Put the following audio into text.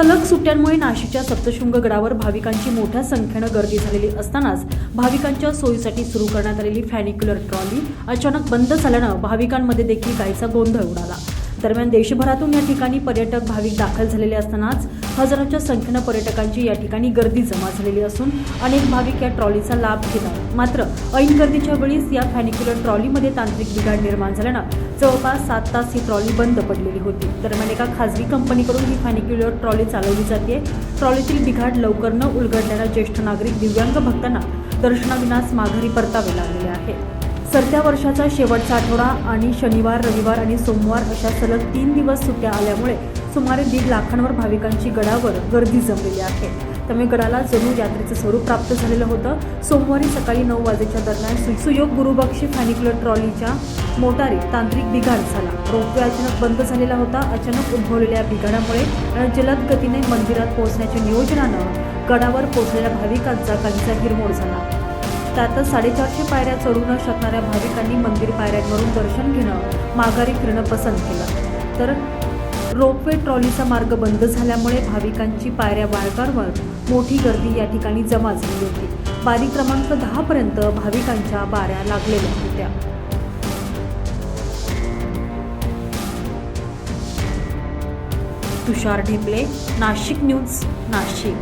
सलग सुट्ट्यांमुळे नाशिकच्या सप्तशृंग गडावर भाविकांची मोठ्या संख्येनं गर्दी झालेली असतानाच भाविकांच्या सोयीसाठी सुरू करण्यात आलेली फॅनिक्युलर ट्रॉली अचानक बंद झाल्यानं भाविकांमध्ये देखील काहीसा गोंधळ उडाला. दरम्यान देशभरातून या ठिकाणी पर्यटक भाविक दाखल झालेले असतानाच हजारोच्या संख्येनं पर्यटकांची या ठिकाणी गर्दी जमा झालेली असून अनेक भाविक या ट्रॉलीचा लाभ घेत आहेत मात्र ऐन गर्दीच्या वेळीच या फॅनिक्युलर ट्रॉलीमध्ये तांत्रिक बिघाड निर्माण झाल्यानं जवळपास सात तास ही ट्रॉली बंद पडलेली होती. दरम्यान एका खासगी कंपनीकडून ही फॅनिक्युलर ट्रॉली चालवली जाते. ट्रॉलीतील बिघाड लवकर न उलगडल्यानं ज्येष्ठ नागरिक दिव्यांग भक्तांना दर्शनाविनास माघारी परतावे लागलेले आहे सरत्या वर्षाचा शेवटचा आठवडा आणि शनिवार रविवार आणि सोमवार अशा सलग तीन दिवस सुट्ट्या आल्यामुळे सुमारे दीड लाखांवर भाविकांची गडावर गर्दी जमलेली आहे. त्यामुळे गडाला जणू यात्रेचं स्वरूप प्राप्त झालेलं होतं. सोमवारी सकाळी नऊ वाजेच्या दरम्यान सु- सुयोग गुरुबक्षी फॅनिक्युलर ट्रॉलीच्या मोटारी तांत्रिक बिघाड झाला. रोपवे अचानक बंद झालेला होता. अचानक उद्भवलेल्या बिघाडामुळे जलद गतीने मंदिरात पोहोचण्याच्या नियोजनानं गडावर पोहोचलेल्या भाविकांचा काहीसा हिरमोड झाला. त्यातच साडेचारशे पायऱ्या चढू न शकणाऱ्या भाविकांनी मंदिर पायऱ्यांवरून दर्शन घेणं माघारी फिरणं पसंत केलं. तर रोपवे ट्रॉलीचा मार्ग बंद झाल्यामुळे भाविकांची पायऱ्या वाळकारवर मोठी गर्दी या ठिकाणी जमा झाली होती. बारी क्रमांक दहापर्यंत भाविकांच्या बाऱ्या लागलेल्या होत्या. तुषार ढेपले नाशिक न्यूज नाशिक.